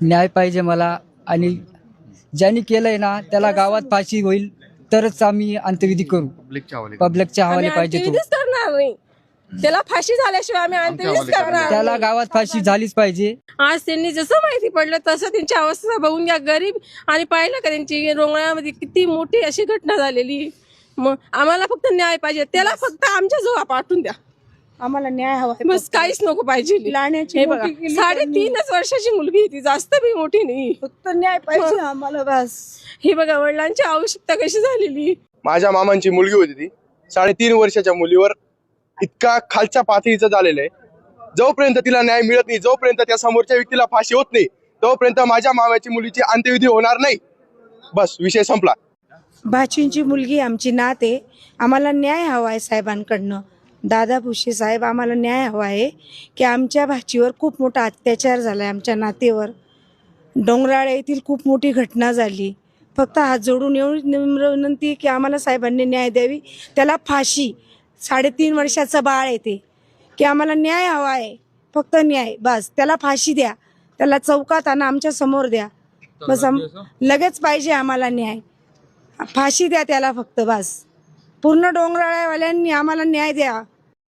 न्याय पाहिजे मला. आणि ज्यांनी केलंय ना त्याला गावात फाशी होईल तरच आम्ही अंत्यविधी करू. पब्लिकच्या हवाली पब्लिकच्या आम्ही हवाले पाहिजे तो. अंत्यविधीच करणार नाही. त्याला फाशी झाल्याशिवाय आम्ही अंत्यविधीच करणार त्याला नाही. गावात फाशी झालीच पाहिजे. आज त्यांनी जसं माहिती पडलं तसं त्यांची अवस्था बघून घ्या. गरीब आणि पाहिलं का त्यांची रोंगळ्यामध्ये किती मोठी अशी घटना झालेली. मग आम्हाला फक्त न्याय पाहिजे. त्याला फक्त आमच्या जवळ पाठवून द्या. आम्हाला न्याय हवा आहे बस काहीच नको पाहिजे. लाण्याची हे मोठी साडेतीनच वर्षाची मुलगी आहे ती जास्त बी मोठी नाही. फक्त न्याय पाहिजे आम्हाला बस. ही बघा वडिलांची आवश्यकता कशी झालेली? माझ्या मामांची मुलगी होती ती. साडेतीन वर्षाच्या मुलीवर इतका खालच्या पातळीचं झालेलं आहे. जोपर्यंत तिला न्याय मिळत नाही जोपर्यंत त्या समोरच्या व्यक्तीला फाशी होत नाही तोपर्यंत माझ्या मामाची मुलीची अंत्यविधी होणार नाही. बस विषय संपला. भाचींची मुलगी आमची नात आहे. आम्हाला न्याय हवा आहे साहेबांकडनं. दादा भुसे साहेब आम्हाला न्याय हवा आहे की आमच्या भाचीवर खूप मोठा अत्याचार झाला आहे आमच्या नातेवर. डोंगराळ येथील खूप मोठी घटना झाली. फक्त हात जोडून एवढी निम्र विनंती की आम्हाला साहेबांनी न्याय द्यावी. त्याला फाशी साडेतीन वर्षाचं बाळ येते की आम्हाला न्याय हवा आहे फक्त न्याय बस. त्याला फाशी द्या. त्याला चौकात आणा आमच्यासमोर द्या. बस आम लगेच पाहिजे आम्हाला न्याय. फाशी द्या त्याला फक्त बस. पूर्ण डोंगराळ्यावाल्यांनी आम्हाला न्याय द्या.